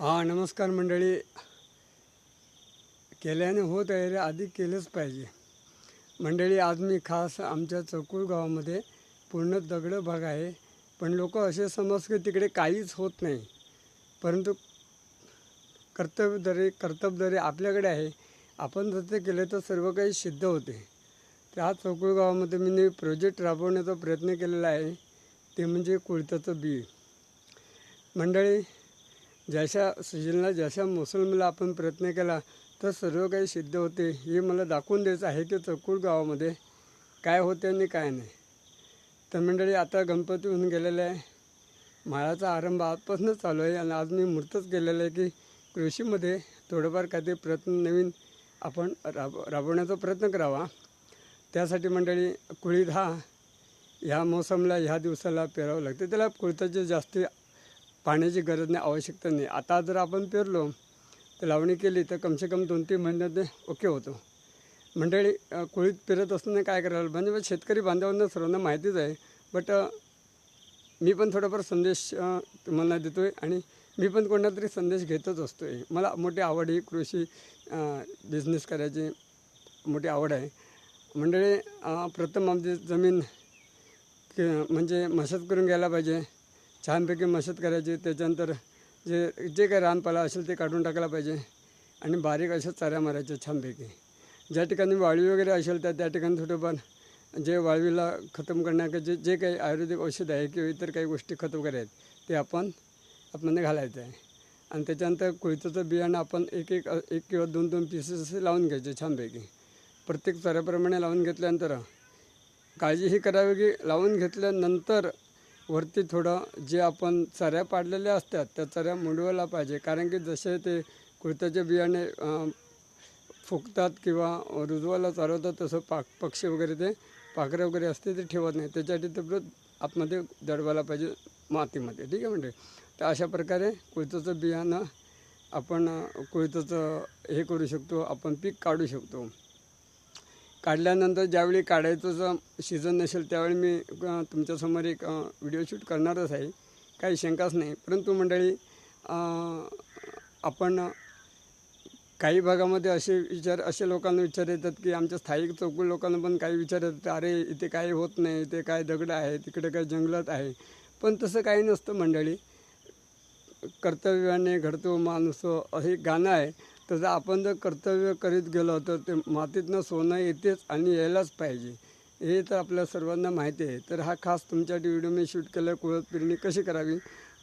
हा नमस्कार मंडळी. केल्याने होत आहे रे आधी केलंच पाहिजे. मंडळी आज मी खास आमच्या चौकूळ गावामध्ये पूर्ण दगड भाग आहे. पण लोक असे समज की तिकडे काहीच होत नाही. परंतु कर्तव्यदरे कर्तव्यदरे आपल्याकडे आहे. आपण जर ते तर सर्व काही सिद्ध होते. त्या चौकुळ गावामध्ये मी प्रोजेक्ट राबवण्याचा प्रयत्न केलेला आहे. ते म्हणजे कुळत्याचं बी. मंडळी जशा सीजनला जशा मोसमला आपण प्रयत्न केला तर सर्व काही सिद्ध होते. हे मला दाखवून द्यायचं आहे की चौकूळ गावामध्ये काय होते आणि काय नाही. तर मंडळी आता गणपती होऊन गेलेले आहे. माळाचा आरंभ आजपासूनच चालू आहे आणि आज मी मूर्तच केलेलं आहे की कृषीमध्ये थोडंफार काहीतरी प्रयत्न नवीन आपण राब राबवण्याचा प्रयत्न करावा. त्यासाठी मंडळी कुळीत हा ह्या मोसमला ह्या दिवसाला पेरावं लागते. त्याला कुळताचे जास्ती पाण्याची गरज नाही आवश्यकता नाही. आता जर आपण पेरलो तर लावणी केली तर कमसे कम दोन तीन महिन्यात ते ओके होतो. मंडळी कुळीत पेरत असताना काय करायला म्हणजे मग शेतकरी बांधवांना सर्वांना माहितीच आहे बट मी पण थोडाफार संदेश तुम्हाला देतो आहे आणि मी पण कोणाला तरी संदेश घेतच असतो आहे मला मोठी आवड ही कृषी बिझनेस करायची मोठी आवड आहे. मंडळी प्रथम आमची जमीन म्हणजे मशत करून घ्यायला पाहिजे. छानपैकी मशत करायची त्याच्यानंतर जे जे काही रानपाला असेल ते काढून टाकायला पाहिजे आणि बारीक अशा चाऱ्या मारायच्या छानपैकी. ज्या ठिकाणी वाळवी वगैरे असेल तर त्या ठिकाणी थोडंफार जे वाळवीला खतम करण्याचे जे जे काही आयुर्वेदिक औषध आहे किंवा इतर काही गोष्टी खतम करायत ते आपण आपण घालायचं आहे. आणि त्याच्यानंतर कोयताचं बियाणं आपण एक एक एक किंवा दोन दोन पीसेस असे लावून घ्यायचे छानपैकी. प्रत्येक चाऱ्याप्रमाणे लावून घेतल्यानंतर काळजी ही करावी की लावून घेतल्यानंतर वरती थोडं जे आपण चऱ्या पाडलेल्या असतात त्या चऱ्या मुंडवायला पाहिजे. कारण की जसे ते कुर्त्याचे बियाणे फुकतात किंवा रुजवायला चालवतात तसं पाक पक्षी वगैरे ते पाखरे वगैरे असते ते ठेवत नाही. त्याच्यासाठी ते परत आतमध्ये दडवायला पाहिजे मातीमध्ये. ठीक आहे म्हणजे? तर अशा प्रकारे कुळताचं बियाणं आपण अं, हे करू शकतो आपण पीक काढू शकतो. काढल्यानंतर ज्यावेळी काढायचं जर सीझन नसेल त्यावेळी मी तुमच्यासमोर एक व्हिडिओ शूट करणारच आहे. काही शंकाच नाही. परंतु मंडळी आपण काही भागामध्ये असे विचार असे लोकांना विचार येतात की आमच्या स्थायिक चौकूळ लोकांना पण काही विचार येतात अरे इथे काय होत नाही इथे काय दगड आहे तिकडे काय जंगलात आहे. पण तसं काही नसतं मंडळी. कर्तव्याने घडतो माणूस हे गाणं आहे. तसं आपण जर कर्तव्य करीत गेलो तर ते मातीतनं सोनं येतेच आणि यायलाच पाहिजे. हे तर आपल्या सर्वांना माहिती आहे. तर हा खास तुमच्यासाठी व्हिडिओ मी शूट केला कुळत पेरणी कशी करावी?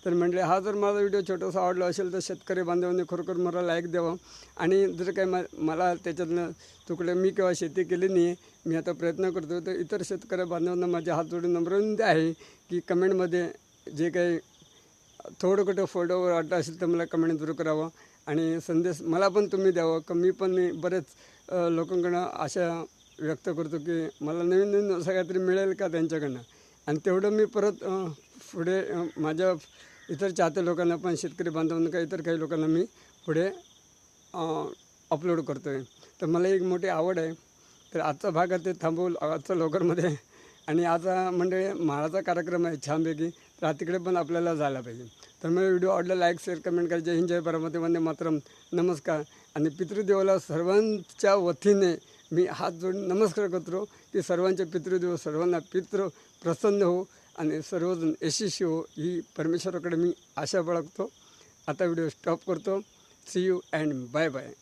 तर म्हटले हा जर माझा व्हिडिओ छोटासा आवडला असेल तर शेतकरी बांधवांनी खरोखर मला लाईक द्यावा. आणि जर काही मा मला त्याच्यातनं तुकडे मी किंवा शेती केली नाही मी आता प्रयत्न करतो तर इतर शेतकरी बांधवांना माझ्या हात जोडून नम्र विनंती आहे की कमेंटमध्ये जे काही थोडं कुठं फोटो वाटलं असेल तर मला कमेंट जरूर करावं. आणि संदेश मला पण तुम्ही द्यावं. का मी पण बरेच अ, लोकांकडनं आशा व्यक्त करतो की मला नवीन नवीन असं काहीतरी मिळेल का त्यांच्याकडनं? आणि तेवढं मी परत पुढे माझ्या इतर चाहते लोकांना पण शेतकरी बांधवांना का इतर काही लोकांना मी पुढे अपलोड करतो आहे तर मला एक मोठी आवड आहे. तर आजचा भाग ते थांबवू आजचा लवकरमध्ये आणि आता म्हणजे माळाचा कार्यक्रम आहे छानपैकी. तर तिकडे पण आपल्याला जायला पाहिजे. तर मला व्हिडिओ आवडला लाईक शेअर कमेंट करा. जय हिंद जय परमते वंदे मातरम. नमस्कार. आणि पितृदेवाला सर्वांच्या वतीने मी हात जोडून नमस्कार करतो. की सर्वांचे पितृदेव सर्वांना पितृ प्रसन्न हो आणि सर्वजण यशस्वी हो ही परमेश्वराकडे मी आशा बाळगतो. आता व्हिडिओ स्टॉप करतो. See you and bye bye